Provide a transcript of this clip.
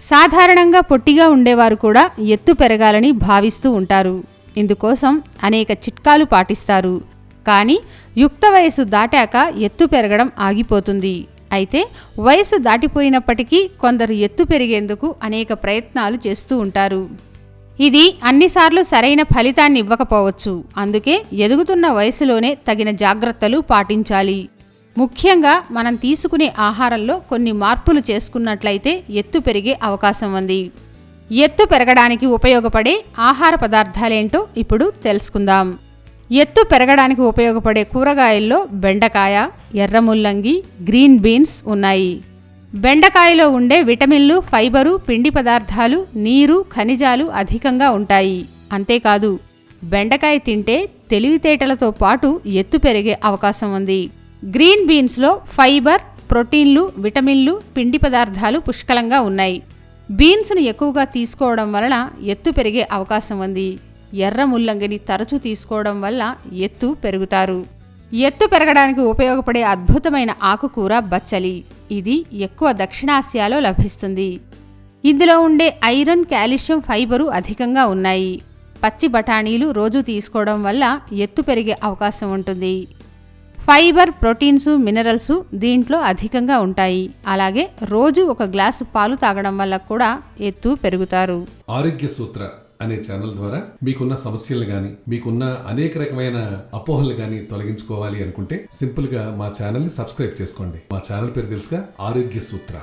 సాధారణంగా పొట్టిగా ఉండేవారు కూడా ఎత్తు పెరగాలని భావిస్తూ ఉంటారు. ఇందుకోసం అనేక చిట్కాలు పాటిస్తారు. కానీ యుక్త వయసు దాటాక ఎత్తు పెరగడం ఆగిపోతుంది. అయితే వయసు దాటిపోయినప్పటికీ కొందరు ఎత్తు పెరిగేందుకు అనేక ప్రయత్నాలు చేస్తూ ఉంటారు. ఇది అన్నిసార్లు సరైన ఫలితాన్ని ఇవ్వకపోవచ్చు. అందుకే ఎదుగుతున్న వయసులోనే తగిన జాగ్రత్తలు పాటించాలి. ముఖ్యంగా మనం తీసుకునే ఆహారంలో కొన్ని మార్పులు చేసుకున్నట్లయితే ఎత్తు పెరిగే అవకాశం ఉంది. ఎత్తు పెరగడానికి ఉపయోగపడే ఆహార పదార్థాలేంటో ఇప్పుడు తెలుసుకుందాం. ఎత్తు పెరగడానికి ఉపయోగపడే కూరగాయల్లో బెండకాయ ఎర్ర ముల్లంగి గ్రీన్ బీన్స్ ఉన్నాయి. బెండకాయలో ఉండే విటమిన్లు ఫైబరు పిండి పదార్థాలు నీరు ఖనిజాలు అధికంగా ఉంటాయి. అంతేకాదు బెండకాయ తింటే తెలివితేటలతో పాటు ఎత్తు పెరిగే అవకాశం ఉంది. గ్రీన్ బీన్స్లో ఫైబర్ ప్రోటీన్లు విటమిన్లు పిండి పదార్థాలు పుష్కలంగా ఉన్నాయి. బీన్స్ను ఎక్కువగా తీసుకోవడం వలన ఎత్తు పెరిగే అవకాశం ఉంది. ఎర్ర ముల్లంగిని తరచూ తీసుకోవడం వల్ల ఎత్తు పెరుగుతారు. ఎత్తు పెరగడానికి ఉపయోగపడే అద్భుతమైన ఆకుకూర బచ్చలి. ఇది ఎక్కువ దక్షిణాసియాలో లభిస్తుంది. ఇందులో ఉండే ఐరన్ కాల్షియం ఫైబరు అధికంగా ఉన్నాయి. పచ్చి బఠానీలు రోజు తీసుకోవడం వల్ల ఎత్తు పెరిగే అవకాశం ఉంటుంది. ఫైబర్ ప్రోటీన్స్ మినరల్స్ దీంట్లో అధికంగా ఉంటాయి. అలాగే రోజు ఒక గ్లాసు పాలు తాగడం వల్ల కూడా ఎత్తు పెరుగుతారు. ఆరోగ్య సూత్ర అనే ఛానల్ ద్వారా మీకున్న సమస్యలు గాని మీకున్న అనేక రకమైన అపోహలు గాని తొలగించుకోవాలి అనుకుంటే సింపుల్గా మా ఛానల్ని సబ్స్క్రైబ్ చేసుకోండి. మా ఛానల్ పేరు తెలుసుగా ఆరోగ్య సూత్ర.